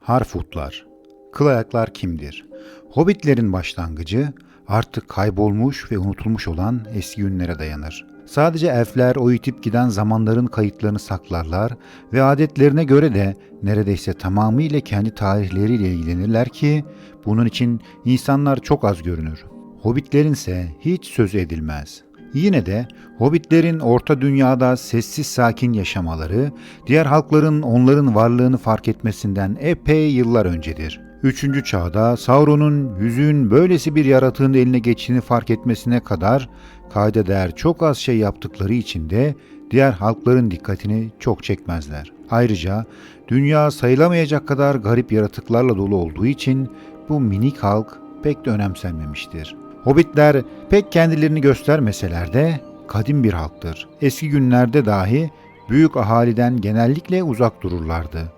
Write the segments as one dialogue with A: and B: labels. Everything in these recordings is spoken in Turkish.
A: Harfootlar Kıl ayaklar kimdir? Hobbitlerin başlangıcı artık kaybolmuş ve unutulmuş olan eski günlere dayanır. Sadece elfler o yitip giden zamanların kayıtlarını saklarlar ve adetlerine göre de neredeyse tamamıyla kendi tarihleriyle ilgilenirler ki bunun için insanlar çok az görünür. Hobbitlerin ise hiç söz edilmez. Yine de Hobbitlerin orta dünyada sessiz sakin yaşamaları, diğer halkların onların varlığını fark etmesinden epey yıllar öncedir. Üçüncü çağda Sauron'un yüzüğün böylesi bir yaratığın eline geçtiğini fark etmesine kadar kayda değer çok az şey yaptıkları için de diğer halkların dikkatini çok çekmezler. Ayrıca dünya sayılamayacak kadar garip yaratıklarla dolu olduğu için bu minik halk pek de önemsenmemiştir. Hobbitler pek kendilerini göstermeseler de kadim bir halktır. Eski günlerde dahi büyük ahaliden genellikle uzak dururlardı.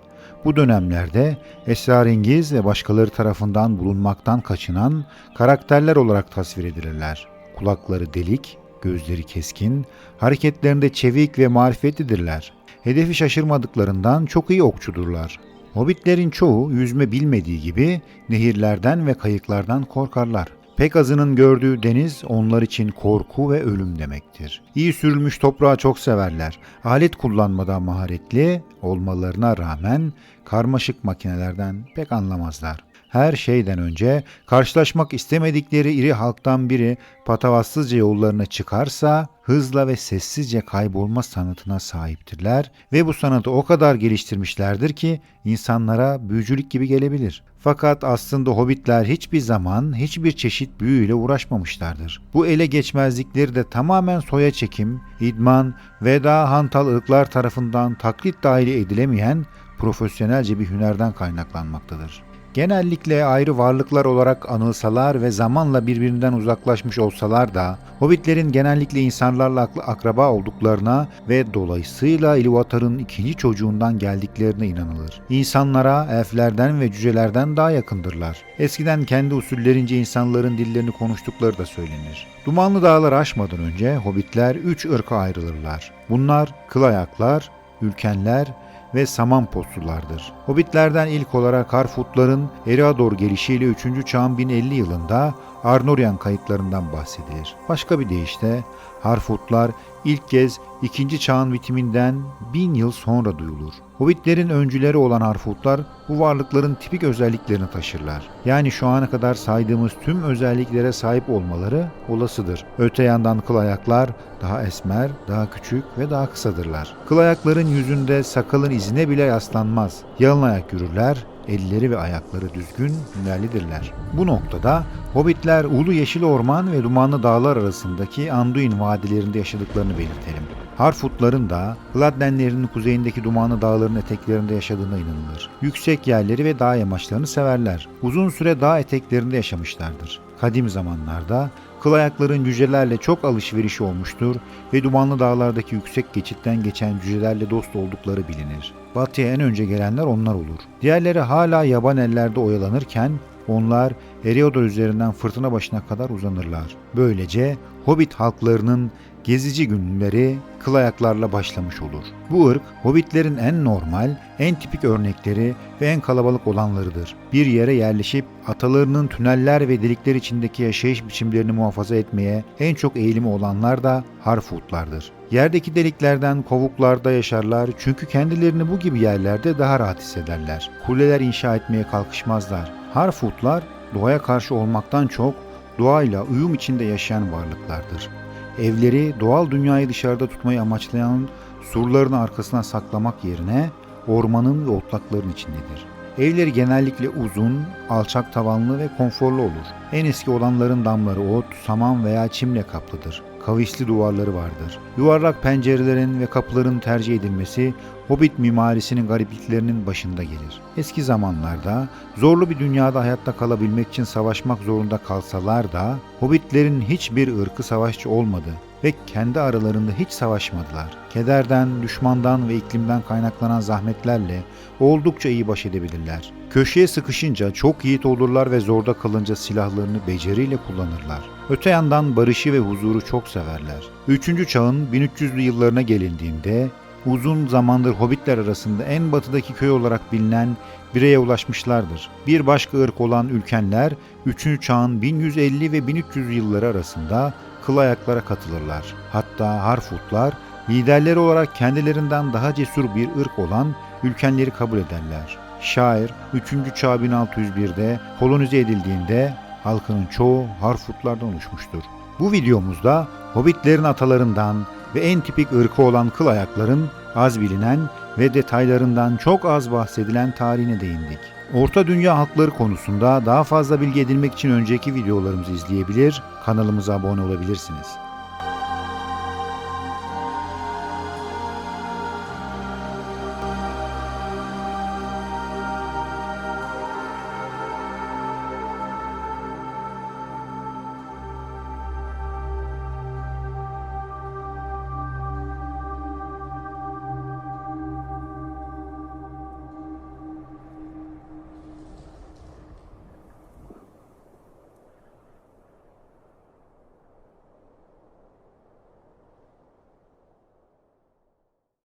A: Bu dönemlerde esrarengiz ve başkaları tarafından bulunmaktan kaçınan karakterler olarak tasvir edilirler. Kulakları delik, gözleri keskin, hareketlerinde çevik ve marifetlidirler. Hedefi şaşırmadıklarından çok iyi okçudurlar. Hobbitlerin çoğu yüzme bilmediği gibi nehirlerden ve kayıklardan korkarlar. Pek azının gördüğü deniz onlar için korku ve ölüm demektir. İyi sürülmüş toprağı çok severler. Alet kullanmada maharetli olmalarına rağmen karmaşık makinelerden pek anlamazlar. Her şeyden önce karşılaşmak istemedikleri iri halktan biri patavatsızca yollarına çıkarsa hızla ve sessizce kaybolma sanatına sahiptirler ve bu sanatı o kadar geliştirmişlerdir ki insanlara büyücülük gibi gelebilir. Fakat aslında hobbitler hiçbir zaman hiçbir çeşit büyüyle uğraşmamışlardır. Bu ele geçmezlikleri de tamamen soya çekim, idman ve daha hantal ırklar tarafından taklit dahili edilemeyen profesyonelce bir hünerden kaynaklanmaktadır. Genellikle ayrı varlıklar olarak anılsalar ve zamanla birbirinden uzaklaşmış olsalar da Hobbitlerin genellikle insanlarla ak- akraba olduklarına ve dolayısıyla Ilúvatar'ın ikinci çocuğundan geldiklerine inanılır. İnsanlara elflerden ve cücelerden daha yakındırlar. Eskiden kendi usullerince insanların dillerini konuştukları da söylenir. Dumanlı dağları aşmadan önce Hobbitler üç ırka ayrılırlar. Bunlar kıl ayaklar, ülkenler ve saman postulardır. Hobbitlerden ilk olarak Harfootların Eriador gelişiyle 3. çağın 1050 yılında Arnorian kayıtlarından bahsedilir. Başka bir deyişle Harfootlar ilk kez 2. çağın bitiminden 1000 yıl sonra duyulur. Hobbitlerin öncüleri olan Harfootlar bu varlıkların tipik özelliklerini taşırlar. Yani şu ana kadar saydığımız tüm özelliklere sahip olmaları olasıdır. Öte yandan kıl ayaklar daha esmer, daha küçük ve daha kısadırlar. Kıl ayakların yüzünde sakalın izine bile yaslanmaz. Yalın ayak yürürler, elleri ve ayakları düzgün, hünerlidirler. Bu noktada Hobbitler Ulu Yeşil Orman ve Dumanlı Dağlar arasındaki Anduin vadilerinde yaşadıklarını belirtelim. Harfootların da Gladdenlerinin kuzeyindeki Dumanlı Dağların eteklerinde yaşadığına inanılır. Yüksek yerleri ve dağ yamaçlarını severler. Uzun süre dağ eteklerinde yaşamışlardır. Kadim zamanlarda kıl ayakların cücelerle çok alışverişi olmuştur ve Dumanlı Dağlardaki yüksek geçitten geçen cücelerle dost oldukları bilinir. Batıya en önce gelenler onlar olur. Diğerleri hala yaban ellerde oyalanırken onlar Eriodor üzerinden fırtına başına kadar uzanırlar. Böylece Hobbit halklarının gezici günleri kıl ayaklarla başlamış olur. Bu ırk Hobbitlerin en normal, en tipik örnekleri ve en kalabalık olanlarıdır. Bir yere yerleşip atalarının tüneller ve delikler içindeki yaşayış biçimlerini muhafaza etmeye en çok eğilimi olanlar da Harfootlardır. Yerdeki deliklerden kovuklarda yaşarlar çünkü kendilerini bu gibi yerlerde daha rahat hissederler. Kuleler inşa etmeye kalkışmazlar. Harfootlar doğaya karşı olmaktan çok doğayla uyum içinde yaşayan varlıklardır. Evleri doğal dünyayı dışarıda tutmayı amaçlayan surların arkasına saklamak yerine ormanın ve otlakların içindedir. Evleri genellikle uzun, alçak tavanlı ve konforlu olur. En eski olanların damları ot, saman veya çimle kaplıdır. Kavisli duvarları vardır. Yuvarlak pencerelerin ve kapıların tercih edilmesi Hobbit mimarisinin garipliklerinin başında gelir. Eski zamanlarda zorlu bir dünyada hayatta kalabilmek için savaşmak zorunda kalsalar da Hobbitlerin hiçbir ırkı savaşçı olmadı ve kendi aralarında hiç savaşmadılar. Kederden, düşmandan ve iklimden kaynaklanan zahmetlerle oldukça iyi baş edebilirler. Köşeye sıkışınca çok yiğit olurlar ve zorda kalınca silahlarını beceriyle kullanırlar. Öte yandan barışı ve huzuru çok severler. 3. çağın 1300'lü yıllarına gelindiğinde uzun zamandır Hobbitler arasında en batıdaki köy olarak bilinen bireye ulaşmışlardır. Bir başka ırk olan Ülkenler 3. çağın 1150 ve 1300 yılları arasında kıl ayaklara katılırlar. Hatta Harfootlar liderleri olarak kendilerinden daha cesur bir ırk olan Ülkenleri kabul ederler. Şair 3. çağ 1601'de kolonize edildiğinde halkının çoğu Harfootlardan oluşmuştur. Bu videomuzda Hobbitlerin atalarından ve en tipik ırkı olan kıl ayakların az bilinen ve detaylarından çok az bahsedilen tarihine değindik. Orta Dünya halkları konusunda daha fazla bilgi edinmek için önceki videolarımızı izleyebilir, kanalımıza abone olabilirsiniz.